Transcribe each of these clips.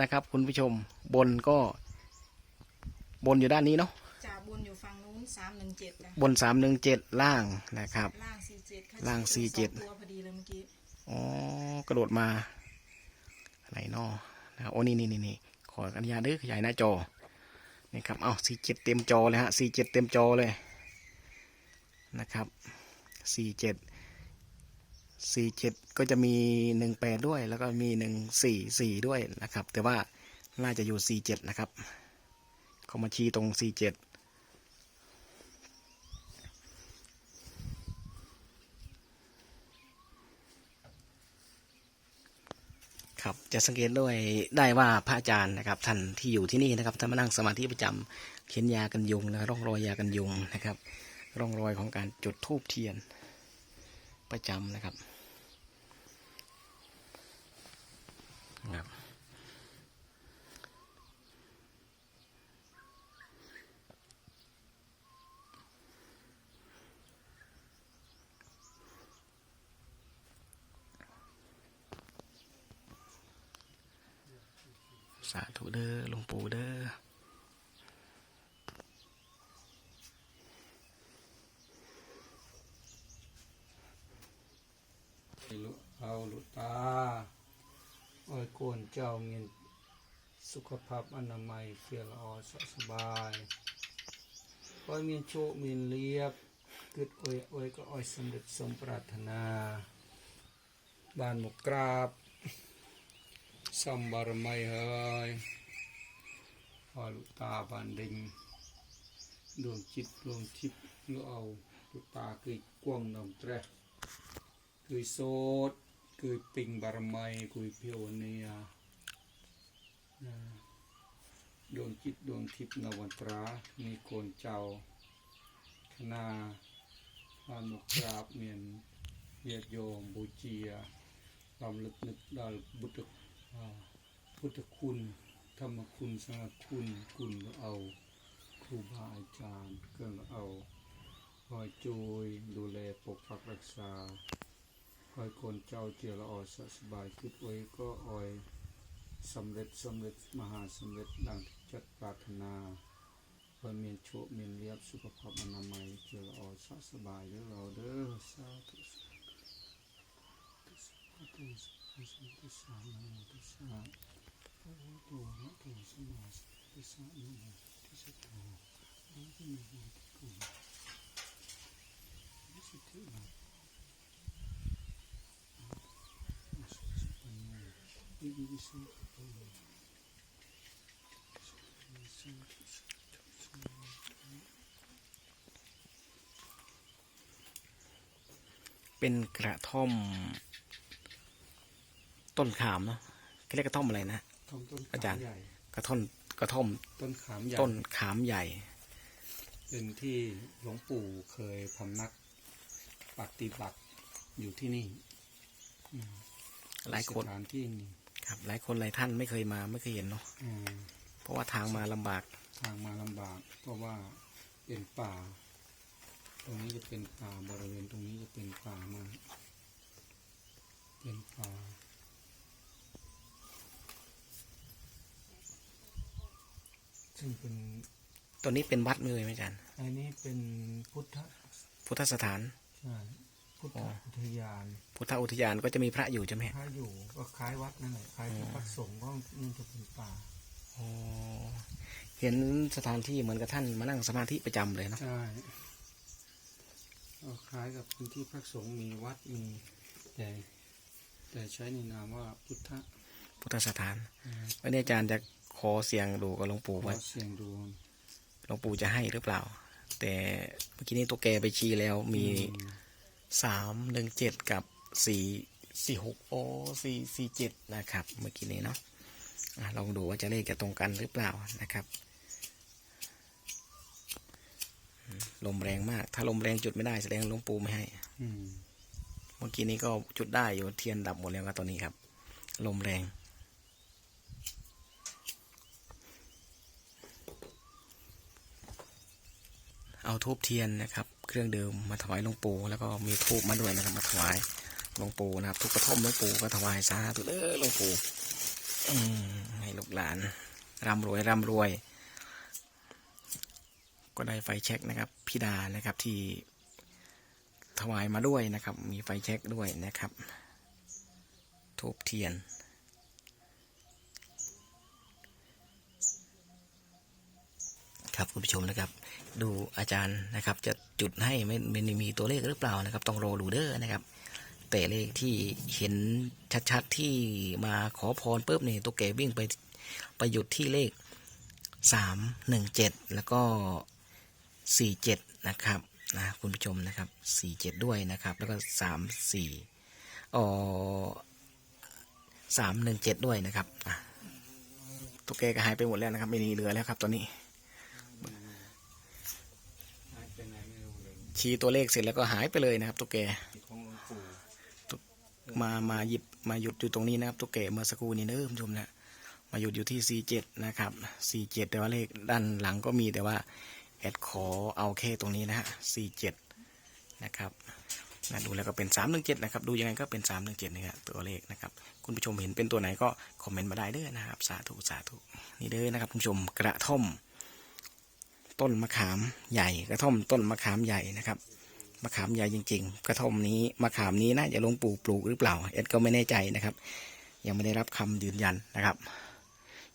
นะครับ คุณผู้ชมบนก็ บนอยู่ด้านนี้เนาะจ่าบุญอยู่ฝั่งนู้นสามหนึ่งเจ็ดจ้ะบนสามหนึ่งเจ็ดล่างนะครับ ล่างสี่เจ็ดล่างชี้47สองตัวพอดีเลยเมื่อกี้อ๋อกระโดดมาอะไรเนาะนะครับโอ้นี่นี่นี่นี่ขออนุญาตเด้อขยายหน้าจอนี่ครับเอาสี่เจ็ดเต็มจอเลยฮะสี่เจ็ดเต็มจอเลยนะครับสี่เจ็ด สี่เจ็ดก็จะมีหนึ่งแปดด้วย แล้วก็มีหนึ่งสี่สี่ด้วยนะครับ แต่ว่าน่าจะอยู่สี่เจ็ดนะครับเขามาชี้ตรงสี่เจ็ดครับจะสังเกตด้วยได้ว่าพระอาจารย์นะครับท่านที่อยู่ที่นี่นะครับท่านมานั่งสมาธิประจำเขียนยากันยุงนะร่องรอยยากันยุงนะครับ ร่องรอยของการจุดธูปเทียนประจำนะครับ ครับสาธุเด้อหลวงปู่เด้อลุเอาลุตา จ้าเมียนสุขภาพอนามัยเฟียลออสสบายโอ้ยเมียนโชคเมียนเรียบกึดอ้ยอ้ยก็โอ้ยสำเร็จสมปรารถนาบ้านหมกกราบสัมบารมัยเฮยพอลุตาบานดิงดวงจิตดวงทิพย์ลุเอาลุตาคือกวงนำแตรคือโสดคือปิงบารมัยคือเพียวเนียนะดวง จิตดวงทิพย์นวันตรา มีโกนเจ้าคณาพานมกราบเมียนเยียดโยมบูเจียลำลึกนึกดาลบุตรพุทธคุณ ธรรมคุณสังฆคุณคุณเอาครูบาอาจารย์ก็เอาคอยจูยดูแลปกปักรักษาคอยคนเจ้าเจียละออสะสบายคิดไว้ก็อ่อยสำเร็จสำเร็จมหาสำเร็จดังที่ จัดปรารถนาคอเมียนโชคเมียนเรียบสุขภาพอนามัยเจียละออสะสบายเด้อเราเด้อสาธุสาธุสาธุสาธุสาธุนะโมตัสสะภะคะวะโตอะระหะโตสัมมาสัมพุทธัสสะนะโมตัสสะโตอะระหะโตสัมมาสัมพุทธัสสะนะสิทธิมา เป็นกระท่อม ต้นขามเนาะเขาเรียกกระท่อมอะไรนะต้นต้นอาจารย์ขมใหญ่กระท่อนกระท่อมต้นขามใหญ่ต้นขามใหญ่ เป็นที่หลวงปู่เคยพำนักปฏิบัติอยู่ที่นี่อืมหลายคนสถานที่นี้ครับ หลายคนหลายท่านไม่เคยมาไม่เคยเห็นเนาะอืมเพ ราะว่าทางมาลำบาก ทางมาลำบาก เพราะว่าเป็นป่า ตรงนี้จะเป็นป่าบริเวณตรงนี้จะเป็นป่ามากเป็นป่าซึ่งเป็นตัวนี้เป็นวัดเลยไหมอาจารย์ อันนี้เป็นพุทธพุทธสถาน ใช่พุทธอ๋ออุทยาน พุทธอุทยานก็จะมีพระอยู่ใช่ไหมพระอยู่ก็คล้ายวัดนั่นแหละคล้ายที่พักสงฆ์ก็นี่จะเป็นป่าอ๋อ เห็นสถานที่เหมือนกับท่านมานั่งสมาธิประจำเลยเนาะใช่ก็คล้ายกับพื้นที่พักสงฆ์มีวัดมีแต่แต่ใช้ในนามว่าพุทธพุทธสถานอ่าวันนี้อาจารย์จะขอเสียงดูกับหลวงปู่ขอว่าเสียงดวงหลวงปู่จะให้หรือเปล่า แต่เมื่อกี้นี้ตัวแกไปชี้แล้วมีอืมสามหนึ่งเจ็ดกับสี่สี่หกโอ้สี่สี่เจ็ดนะครับ เมื่อกี้นี้เนาะอะ ลองดูว่าจะเลขจะตรงกันหรือเปล่านะครับ ลมแรงมาก ถ้าลมแรงจุดไม่ได้แสดงลงปูไม่ให้เมื่อกี้นี้ก็จุดได้อยู่เทียนดับหมดแล้วครับตอนนี้ครับ ลมแรงเอาทูบเทียนนะครับ เครื่องเดื่มมาถวายหลวงปู่แล้วก็มีทูบมาด้วยนะครับมาถวายหลวงปู่นะครับทุกกระท่อมหลวงปู่ก็ถวายสาธุเด้อหลวงปู่ ให้ลูกหลานร่ำรวยร่ำรวย ก็ได้ไฟเช็คนะครับพี่ดานะครับที่ถวายมาด้วยนะครับ มีไฟเช็คด้วยนะครับทูบเทียน ครับคุณผู้ชมนะครับ ดูอาจารย์นะครับ จะจุดให้ไม่ไม่มีตัวเลขหรือเปล่านะครับ ต้องรอดูเด้อนะครับ แต่เลขที่เห็นชัดๆที่มาขอพรปุ๊บนี่ตัวแกวิ่งไปไปหยุดที่เลขสามหนึ่งเจ็ดแล้วก็สี่เจ็ดนะครับนะคุณผู้ชมนะครับสี่เจ็ดด้วยนะครับ แล้วก็สามสี่อ๋อสามหนึ่งเจ็ดด้วยนะครับอะตัวแกก็หายไปหมดแล้วนะครับ ไม่มีเหลือแล้วครับตอนนี้ ชี้ตัวเลขเสร็จแล้วก็หายไปเลยนะครับตัวแก มามาหยิบมาหยุดอยู่ตรงนี้นะครับตัวแกเมื่อสักครู่นี้เนอะคุณผู้ชมนะมาหยุดอยู่ที่ 47 นะครับ 47 แต่ว่าเลขด้านหลังก็มีแต่ว่าแอดขอเอาแค่ตรงนี้นะฮะ 47 นะครับนะดูแล้วก็เป็น 317 นะครับ ดูยังไงก็เป็น 317นี่ครับตัวเลขนะครับ คุณผู้ชมเห็นเป็นตัวไหนก็คอมเมนต์มาได้เด้อนะครับ สาธุ สาธุ นี่เด้อนะครับคุณผู้ชมกระท่อม ต้นมะขามใหญ่ กระท่อมต้นมะขามใหญ่นะครับ มะขามใหญ่จริง ๆ กระท่อมนี้มะขามนี้น่าจะลงปู่ปลูกหรือเปล่า เอ็ดก็ไม่แน่ใจนะครับ ยังไม่ได้รับคำยืนยันนะครับ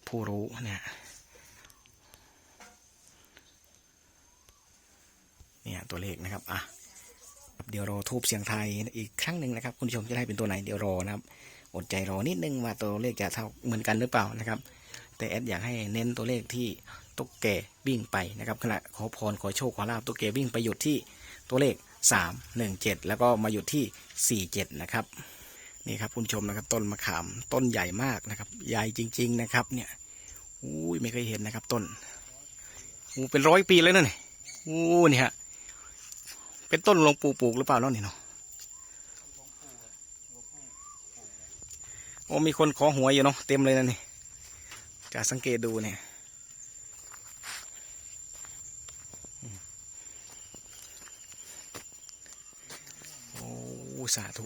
ผู้รู้เนี่ยเนี่ยตัวเลขนะครับอะเดี๋ยวรอทูบเสียงไทยอีกครั้งหนึ่งนะครับ คุณผู้ชมจะได้เป็นตัวไหนเดี๋ยวรอนะครับ อดใจรอนิดนึงว่าตัวเลขจะเท่าเหมือนกันหรือเปล่านะครับ แต่แอดอยากให้เน้นตัวเลขที่ตุ๊กแกวิ่งไปนะครับขณะขอพรขอโชคขอลาบตุ๊กแกวิ่งไปหยุดที่ตัวเลข 3 1 7 แล้วก็มาหยุดที่ 4 7 นะครับนี่ครับคุณชมนะครับต้นมะขามต้นใหญ่มากนะครับ ใหญ่จริง ๆ นะครับ เนี่ยอุ้ยไม่เคยเห็นนะครับต้นอู้เป็นร้อยปีแล้วนะนี่อู้นี่ฮะเป็นต้นหลวงปู่ปลูกหรือเปล่าเนาะนี่เนาะโอ้มีคนขอหวยอยู่เนาะเต็มเลยนะนี่จะสังเกตดูเนี่ย โอ้ สาธุ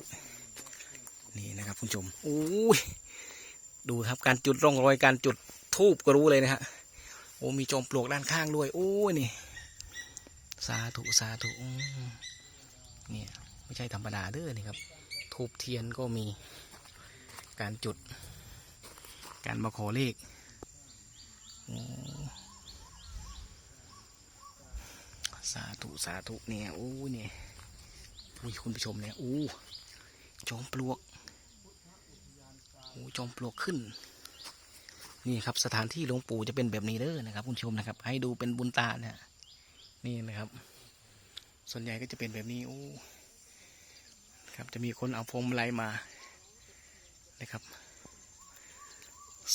นี่นะครับคุณผู้ชมโอ้ยดูครับการจุดร่องรอยการจุดทูบก็รู้เลยนะฮะโอ้มีจอมปลวกด้านข้างด้วยโอ้ยนี่ สาธุสาธุเนี่ยไม่ใช่ธรรมดาเด้อนี่ครับทูบเทียนก็มีการจุด การมาขอเลขสาธุสาธุเนี่ยโอ้ยเนี่ย อุ้ยคุณผู้ชมเนี่ยอู้จอมปลวกโอ้จอมปลวกขึ้น นี่ครับสถานที่หลวงปู่จะเป็นแบบนี้เด้อนะครับ คุณผู้ชมนะครับ ให้ดูเป็นบุญตาเนี่ยนี่นะครับ ส่วนใหญ่ก็จะเป็นแบบนี้โอ้ครับจะมีคนเอาพวงมาลัยมานะครับ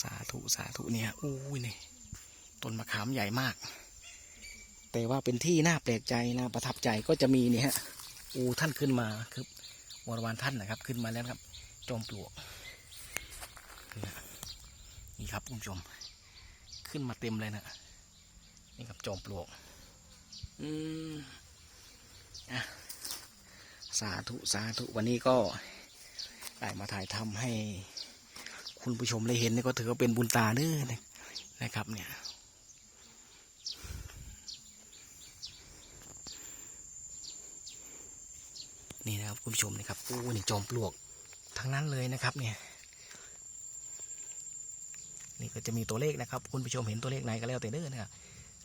สาธุสาธุเนี่ยอู้นี่ต้นมะขามใหญ่มาก แต่ว่าเป็นที่น่าแปลกใจน่าประทับใจก็จะมีเนี่ยฮะ อูท่านขึ้นมาคือวรวานท่านนะครับ ขึ้นมาแล้วครับ จอมปลวกนี่นะนี่ครับคุณผู้ชม ขึ้นมาเต็มเลยนะนี่ครับจอมปลวก อืมอะสาธุสาธุวันนี้ก็ได้มาถ่ายทำให้ คุณผู้ชมได้เห็นนี่ก็ถือว่าเป็นบุญตาเด้อนะครับ เนี่ย นี่นะครับคุณผู้ชมนะครับโอ้นี่จอมปลวกทั้งนั้นเลยนะครับเนี่ยนี่ก็จะมีตัวเลขนะครับ คุณผู้ชมเห็นตัวเลขไหนก็แล้วแต่เด้อนะครับ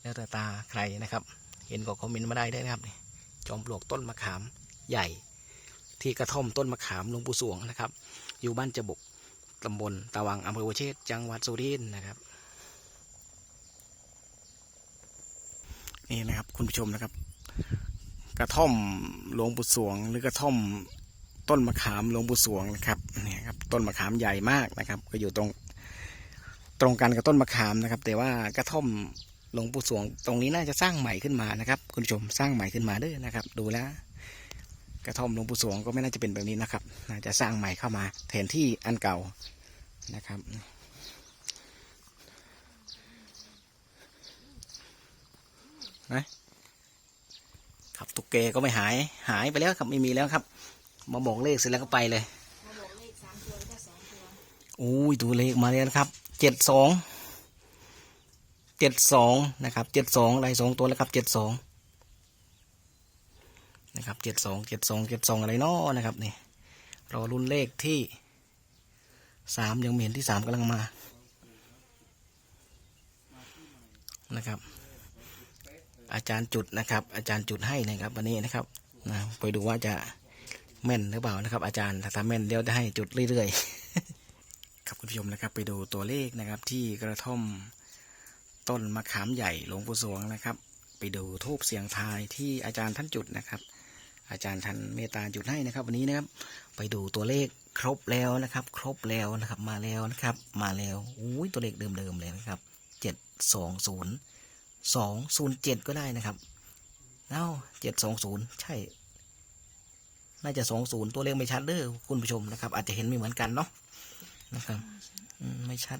แล้วแต่ตาใครนะครับ เห็นก็คอมเมนต์มาได้ได้นะครับจอมปลวกต้นมะขามใหญ่ ที่กระท่อมต้นมะขามหลวงปู่สวงนะครับ อยู่บ้านจบกตำบลตะวังอำเภอวเชษจังหวัดสุรินทร์นะครับนี่นะครับคุณผู้ชมนะครับ กระท่อมหลวงปู่สวง หรือกระท่อมต้นมะขามหลวงปู่สวงนะครับเนี่ยครับต้นมะขามใหญ่มากนะครับ ก็อยู่ตรงตรงกันกับต้นมะขามนะครับ แต่ว่ากระท่อมหลวงปู่สวง ตรงนี้น่าจะสร้างใหม่ขึ้นมานะครับ คุณผู้ชมสร้างใหม่ขึ้นมาเด้อนะครับ ดูแล้วกระท่อมหลวงปู่สวงก็ไม่น่าจะเป็นแบบนี้นะครับ น่าจะสร้างใหม่เข้ามาแทนที่อันเก่านะครับนะ ครับตุ๊กแกก็ไม่หายหายไปแล้วครับไม่มีแล้วครับ มาบอกเลขเสร็จแล้วก็ไปเลยมาบอกเลขสามตัวแล้วก็สองตัวอุ้ยตัวเลขมาแล้วนะครับเจ็ดสองเจ็ดสองนะครับเจ็ดสองได้สองตัวแล้วครับเจ็ดสองนะครับเจ็ดสองเจ็ดสองเจ็ดสองอะไรเนาะนะครับนี่รอรุ่นเลขที่สามยังไม่เห็นที่สามกำลังมานะครับ อาจารย์จุดนะครับ อาจารย์จุดให้นะครับ วันนี้นะครับนะไปดูว่าจะแม่นหรือเปล่านะครับ อาจารย์ถ้าแม่นเดี๋ยวจะให้จุดเรื่อยๆครับคุณผู้ชมนะครับ ไปดูตัวเลขนะครับ ที่กระท่อมต้นมะขามใหญ่หลวงปู่สวงนะครับ ไปดูทูบเสียงทายที่อาจารย์ท่านจุดนะครับ อาจารย์ท่านเมตตาจุดให้นะครับ วันนี้นะครับ ไปดูตัวเลขครบแล้วนะครับ ครบแล้วนะครับ มาแล้วนะครับ มาแล้วอุ้ยตัวเลขเดิมๆเลยนะครับเจ็ดสองศูนย์ สองศูนย์เจ็ดก็ได้นะครับเอ้าเจ็ดสองศูนย์ใช่ น่าจะสองศูนย์ตัวเลขไม่ชัดเด้อคุณผู้ชมนะครับ อาจจะเห็นไม่เหมือนกันเนาะนะครับไม่ชัด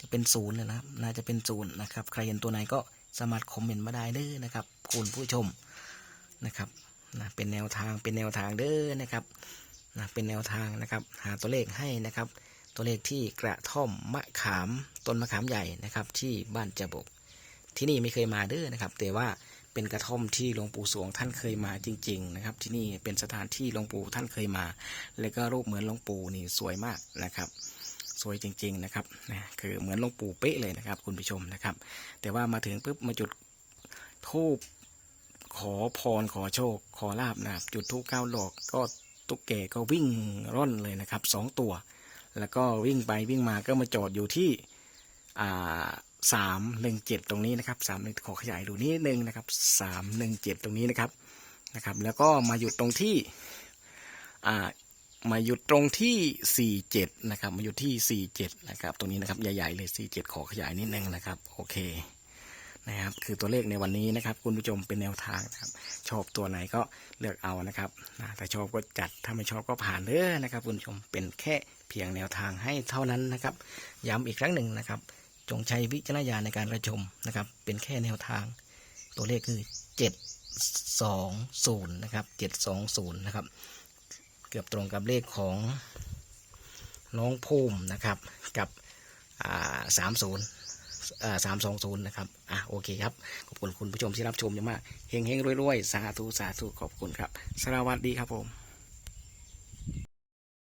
จะเป็นศูนย์นะครับ น่าจะเป็นศูนย์นะครับ ใครเห็นตัวไหนก็สามารถคอมเมนต์มาได้เด้อนะครับ คุณผู้ชมนะครับนะเป็นแนวทางเป็นแนวทางเด้อนะครับนะเป็นแนวทางนะครับ หาตัวเลขให้นะครับ ตัวเลขที่กระท่อมมะขามต้นมะขามใหญ่นะครับ ที่บ้านจะบก ที่นี่ไม่เคยมาเด้อนะครับ แต่ว่าเป็นกระท่อมที่หลวงปู่สวงท่านเคยมาจริง ๆ นะครับ ที่นี่เป็นสถานที่หลวงปู่ท่านเคยมา แล้วก็รูปเหมือนหลวงปู่นี่สวยมากนะครับสวยจริง ๆ นะครับนะคือเหมือนหลวงปู่เป๊ะเลยนะครับ คุณผู้ชมนะครับ แต่ว่ามาถึงปุ๊บมาจุดทูบขอพรขอโชค ขอลาบนะครับ จุดทูบเก้าดอกก็ตุ๊กแกก็วิ่งร่อนเลยนะครับสองตัว แล้วก็วิ่งไปวิ่งมาก็มาจอดอยู่ที่อ่า สามหนึ่งเจ็ดตรงนี้นะครับสามขอขยายดูนิดนึงนะครับสามหนึ่งเจ็ดตรงนี้นะครับนะครับ แล้วก็มาหยุดตรงที่อ่ามาหยุดตรงที่ 47 นะครับ มาหยุดที่ 47 นะครับ ตรงนี้นะครับใหญ่ๆเลย 47 ขอขยายนิดนึงนะครับ โอเค นะครับ คือตัวเลขในวันนี้นะครับ คุณผู้ชมเป็นแนวทางนะครับ ชอบตัวไหนก็เลือกเอานะครับนะถ้าชอบก็จัด ถ้าไม่ชอบก็ผ่านเด้อนะครับ คุณผู้ชมเป็นแค่เพียงแนวทางให้เท่านั้นนะครับ ย้ำอีกครั้งหนึ่งนะครับ จงใช้วิจารณญาณในการรับชมนะครับ เป็นแค่แนวทาง ตัวเลขคือ 720 นะครับ 720 นะครับ เกือบตรงกับเลขของน้องภูมินะครับ กับสามศูนย์สามสองศูนย์นะครับ อะ โอเคครับ ขอบคุณคุณผู้ชมที่รับชมเยอะมาก เฮงเฮงรวยๆสาธุ สาธุ ขอบคุณครับ สวัสดีครับผม